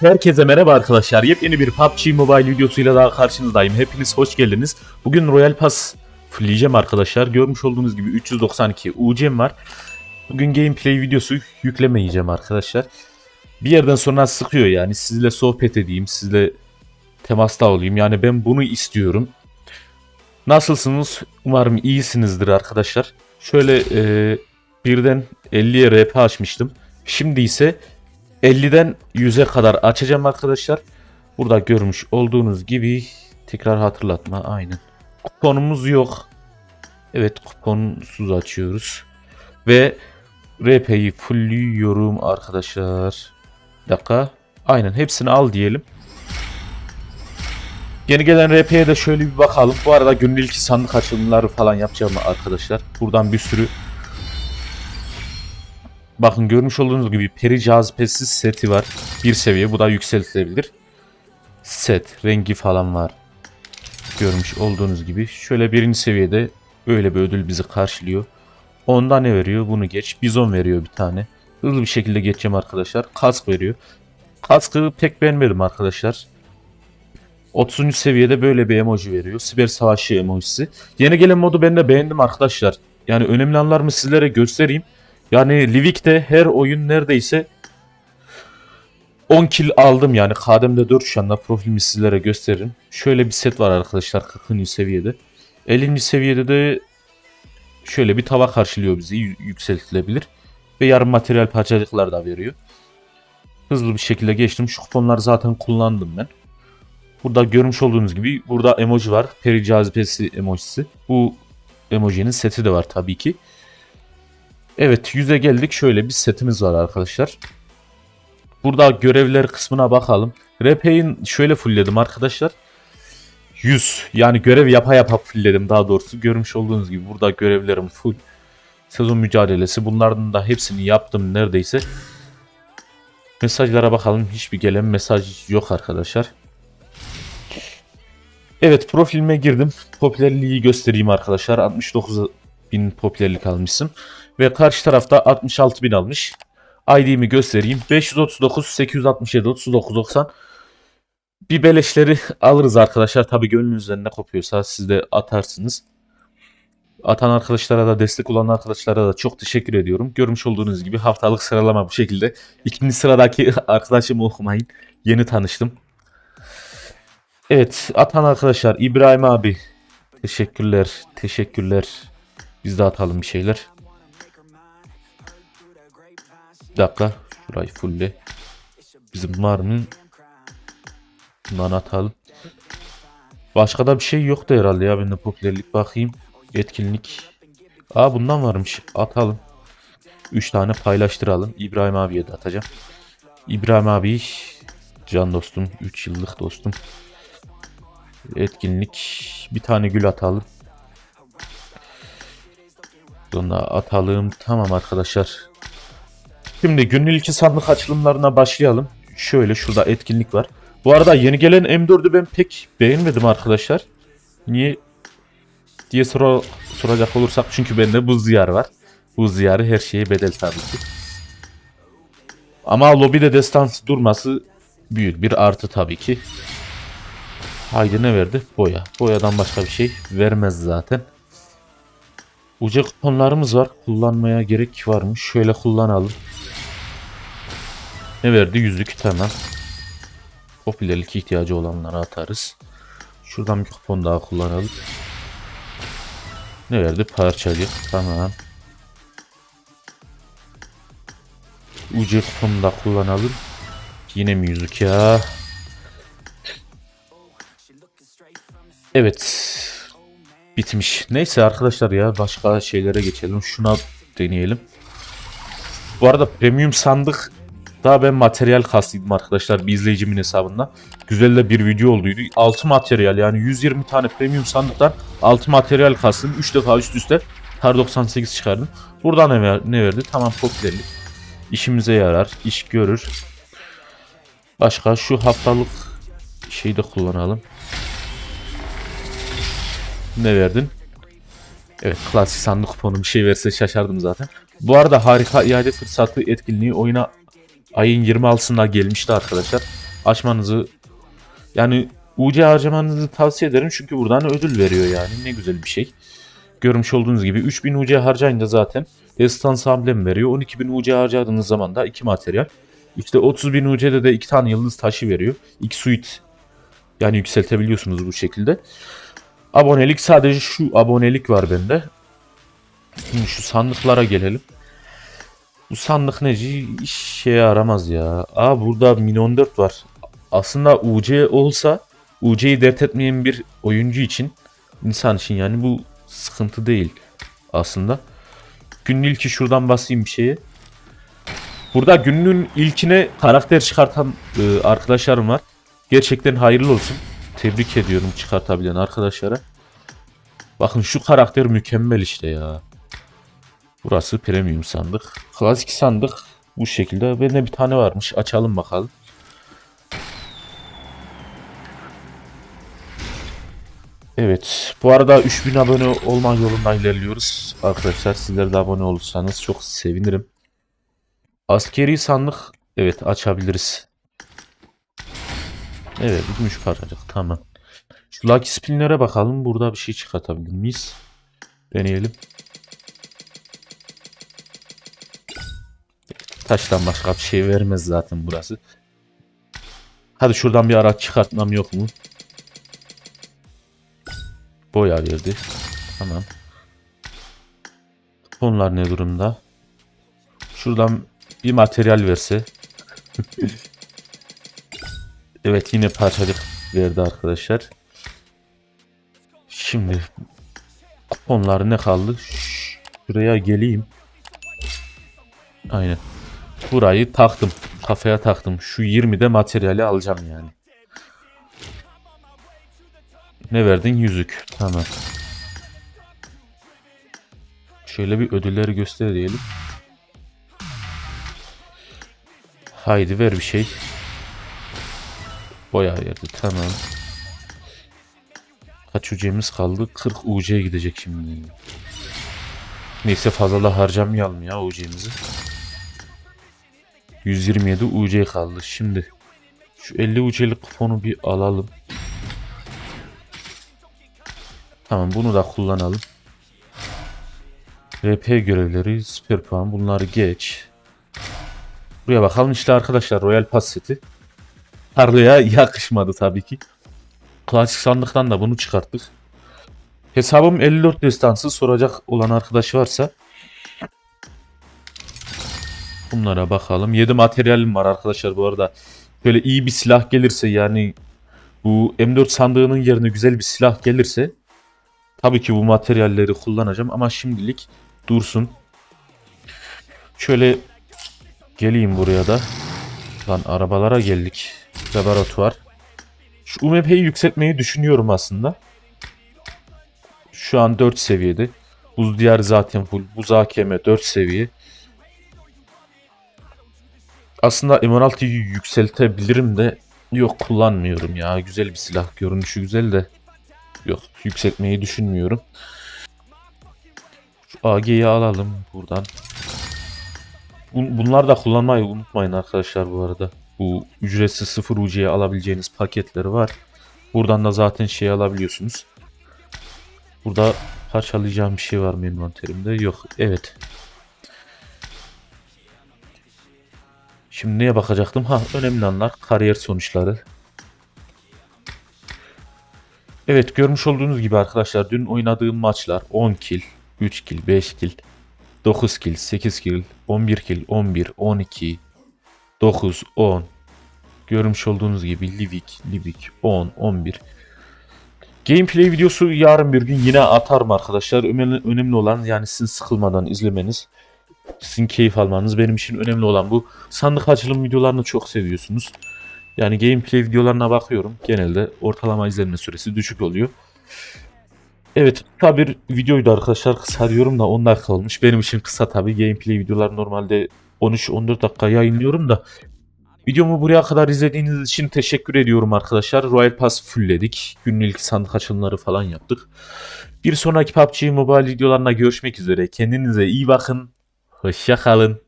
Herkese merhaba arkadaşlar. Yepyeni bir PUBG Mobile videosuyla daha karşınızdayım. Hepiniz hoş geldiniz. Bugün Royal Pass fulleyeceğim arkadaşlar. Görmüş olduğunuz gibi 392 UC'm var. Bugün gameplay videosu yüklemeyeceğim arkadaşlar. Bir yerden sonra sıkıyor yani. Sizle sohbet edeyim, sizle temasta olayım. Yani ben bunu istiyorum. Nasılsınız? Umarım iyisinizdir arkadaşlar. Şöyle e, birden 50'ye RP açmıştım. Şimdi ise 50'den 100'e kadar açacağım arkadaşlar. Burada görmüş olduğunuz gibi tekrar hatırlatma aynen. Kuponumuz yok. Evet kuponsuz açıyoruz. Ve RP'yi fullliyorum arkadaşlar. Bir dakika. Aynen hepsini al diyelim. Yeni gelen RP'ye de şöyle bir bakalım. Bu arada günlük sandık açılımları falan yapacağım arkadaşlar. Buradan bir sürü Bakın görmüş olduğunuz gibi peri cazibesi seti var. Bir seviye. Bu da yükseltilebilir. Set. Rengi falan var. Görmüş olduğunuz gibi. Şöyle birinci seviyede öyle bir ödül bizi karşılıyor. Onda ne veriyor? Bunu geç. Bizon veriyor bir tane. Hızlı bir şekilde geçeceğim arkadaşlar. Kask veriyor. Kaskı pek beğenmedim arkadaşlar. 30. seviyede böyle bir emoji veriyor. Siber savaşı emojisi. Yeni gelen modu ben de beğendim arkadaşlar. Yani önemli anlarımı sizlere göstereyim. Yani Livik'te her oyun neredeyse 10 kill aldım yani. Kademde 4 şu anda profilimi sizlere gösteririm. Şöyle bir set var arkadaşlar 40. seviyede. 50. seviyede de şöyle bir tava karşılıyor bizi yükseltilebilir. Ve yarım materyal parçacıklar da veriyor. Hızlı bir şekilde geçtim. Şu kuponları zaten kullandım ben. Burada görmüş olduğunuz gibi burada emoji var. Peri cazibesi emojisi. Bu emojinin seti de var tabii ki. Evet yüze geldik. Şöyle bir setimiz var arkadaşlar. Burada görevler kısmına bakalım. RP'in şöyle fullledim arkadaşlar. 100 yani görev yapa yapa fullledim daha doğrusu. Görmüş olduğunuz gibi burada görevlerim full. Sezon mücadelesi bunların da hepsini yaptım neredeyse. Mesajlara bakalım. Hiçbir gelen mesaj yok arkadaşlar. Evet profilime girdim. Popülerliği göstereyim arkadaşlar. 69 bin popülerlik almışsın. Ve karşı tarafta 66 bin almış. ID'mi göstereyim. 539 867 39 90. Bir beleşleri alırız arkadaşlar. Tabi gönlünüzden ne kopuyorsa siz de atarsınız. Atan arkadaşlara da destek olan arkadaşlara da çok teşekkür ediyorum. Görmüş olduğunuz gibi haftalık sıralama bu şekilde. İkinci sıradaki arkadaşımı okumayın. Yeni tanıştım. Evet atan arkadaşlar İbrahim abi. Teşekkürler. Teşekkürler. Biz de atalım bir şeyler. Bir dakika. Şurayı fulle. Bizim var mı? Bundan atalım. Başka da bir şey yoktu herhalde ya. Ben de popülerlik bakayım. Etkinlik. Aa bundan varmış. Atalım. 3 tane paylaştıralım. İbrahim abiye de atacağım. İbrahim abi can dostum. 3 yıllık dostum. Etkinlik. Bir tane gül atalım. Sonra atalım. Tamam arkadaşlar. Şimdi günlük iki sandık açılımlarına başlayalım. Şöyle şurada etkinlik var. Bu arada yeni gelen M4'ü ben pek beğenmedim arkadaşlar. Niye diye sor soracak olursak çünkü bende buz diyarı var. Buz diyarı her şeye bedel tabii ki. Ama lobide destansı durması büyük bir artı tabii ki. Haydi ne verdi? Boya. Boyadan başka bir şey vermez zaten. Uca kuponlarımız var. Kullanmaya gerek var mı? Şöyle kullanalım. Ne verdi? Yüzlük tamam. Popülerlik ihtiyacı olanlara atarız. Şuradan bir kupon daha kullanalım. Ne verdi? Parçacık. Tamam. Ucu kuponu da kullanalım. Yine mi yüzük ya? Evet. Bitmiş. Neyse arkadaşlar ya başka şeylere geçelim. Şuna deneyelim. Bu arada premium sandık daha ben materyal kastıydım arkadaşlar bir izleyicimin hesabında. Güzel de bir video olduydu. 6 materyal yani 120 tane premium sandıktan 6 materyal kastım. 3 defa üst üste Tar 98 çıkardım. Burada ne, ver, ne verdi? Tamam popülerlik. İşimize yarar. iş görür. Başka şu haftalık şeyi de kullanalım. Ne verdin? Evet klasik sandık kuponu bir şey verse şaşardım zaten. Bu arada harika iade fırsatı etkinliği oyuna ayın 26'sında gelmişti arkadaşlar. açmanızı yani UC harcamanızı tavsiye ederim çünkü buradan ödül veriyor yani ne güzel bir şey. Görmüş olduğunuz gibi 3000 UC harcayınca zaten Destans amblem veriyor. 12000 UC harcadığınız zaman da 2 materyal. İşte 30.000 UC'de de 2 tane yıldız taşı veriyor. 2 suite yani yükseltebiliyorsunuz bu şekilde. Abonelik sadece şu abonelik var bende. Şimdi şu sandıklara gelelim. Bu sandık neci işe yaramaz ya. Aa burada Min 4 var. Aslında UC olsa UC'yi dert etmeyen bir oyuncu için insan için yani bu sıkıntı değil aslında. Günün ilki şuradan basayım bir şeye. Burada günün ilkine karakter çıkartan e, arkadaşlarım var. Gerçekten hayırlı olsun. Tebrik ediyorum çıkartabilen arkadaşlara. Bakın şu karakter mükemmel işte ya. Burası premium sandık. Klasik sandık bu şekilde. Bende bir tane varmış. Açalım bakalım. Evet. Bu arada 3000 abone olma yolunda ilerliyoruz. Arkadaşlar sizler de abone olursanız çok sevinirim. Askeri sandık. Evet açabiliriz. Evet gümüş paracık tamam. Şu Lucky Spin'lere bakalım. Burada bir şey çıkartabilir miyiz? Deneyelim. Taştan başka bir şey vermez zaten burası. Hadi şuradan bir araç çıkartmam yok mu? Boya verdi. Tamam. Fonlar ne durumda? Şuradan bir materyal verse. evet yine parçacık verdi arkadaşlar. Şimdi kuponlar ne kaldı? Şuraya geleyim. Aynen. Burayı taktım. Kafaya taktım. Şu 20'de materyali alacağım yani. Ne verdin? Yüzük. Tamam. Şöyle bir ödülleri göster diyelim. Haydi ver bir şey. Boya verdi. Tamam. Kaç UC'miz kaldı? 40 UC'ye gidecek şimdi. Neyse fazla da harcamayalım ya UC'mizi. 127 UC kaldı. Şimdi şu 50 UC'lik kuponu bir alalım. Tamam bunu da kullanalım. RP görevleri, süper puan bunları geç. Buraya bakalım işte arkadaşlar Royal Pass seti. Tarlaya yakışmadı tabii ki. Klasik sandıktan da bunu çıkarttık. Hesabım 54 destansı soracak olan arkadaş varsa Bunlara bakalım. 7 materyalim var arkadaşlar bu arada. Böyle iyi bir silah gelirse yani bu M4 sandığının yerine güzel bir silah gelirse tabii ki bu materyalleri kullanacağım ama şimdilik dursun. Şöyle geleyim buraya da. Lan arabalara geldik. Laboratuvar. Şu UMP'yi yükseltmeyi düşünüyorum aslında. Şu an 4 seviyede. Buz diğer zaten full. Buz AKM 4 seviye. Aslında M16'yı yükseltebilirim de yok kullanmıyorum ya. Güzel bir silah. Görünüşü güzel de yok yükseltmeyi düşünmüyorum. Şu AG'yi alalım buradan. Bun- Bunlar da kullanmayı unutmayın arkadaşlar bu arada. Bu ücretsiz 0 UC'ye alabileceğiniz paketleri var. Buradan da zaten şey alabiliyorsunuz. Burada parçalayacağım bir şey var mı envanterimde? Yok. Evet. Şimdi neye bakacaktım? Ha önemli anlar. Kariyer sonuçları. Evet görmüş olduğunuz gibi arkadaşlar dün oynadığım maçlar 10 kill, 3 kill, 5 kill, 9 kill, 8 kill, 11 kill, 11, 12, 9, 10. Görmüş olduğunuz gibi Livik, Livik 10, 11. Gameplay videosu yarın bir gün yine atarım arkadaşlar. Önemli, olan yani sizin sıkılmadan izlemeniz. Sizin keyif almanız benim için önemli olan bu. Sandık açılım videolarını çok seviyorsunuz. Yani gameplay videolarına bakıyorum. Genelde ortalama izlenme süresi düşük oluyor. Evet kısa bir videoydu arkadaşlar. Kısa diyorum da 10 dakika olmuş. Benim için kısa tabi. Gameplay videolar normalde 13-14 dakika yayınlıyorum da. Videomu buraya kadar izlediğiniz için teşekkür ediyorum arkadaşlar. Royal Pass fullledik. Günün ilk sandık açılımları falan yaptık. Bir sonraki PUBG Mobile videolarına görüşmek üzere. Kendinize iyi bakın. Hoşça kalın.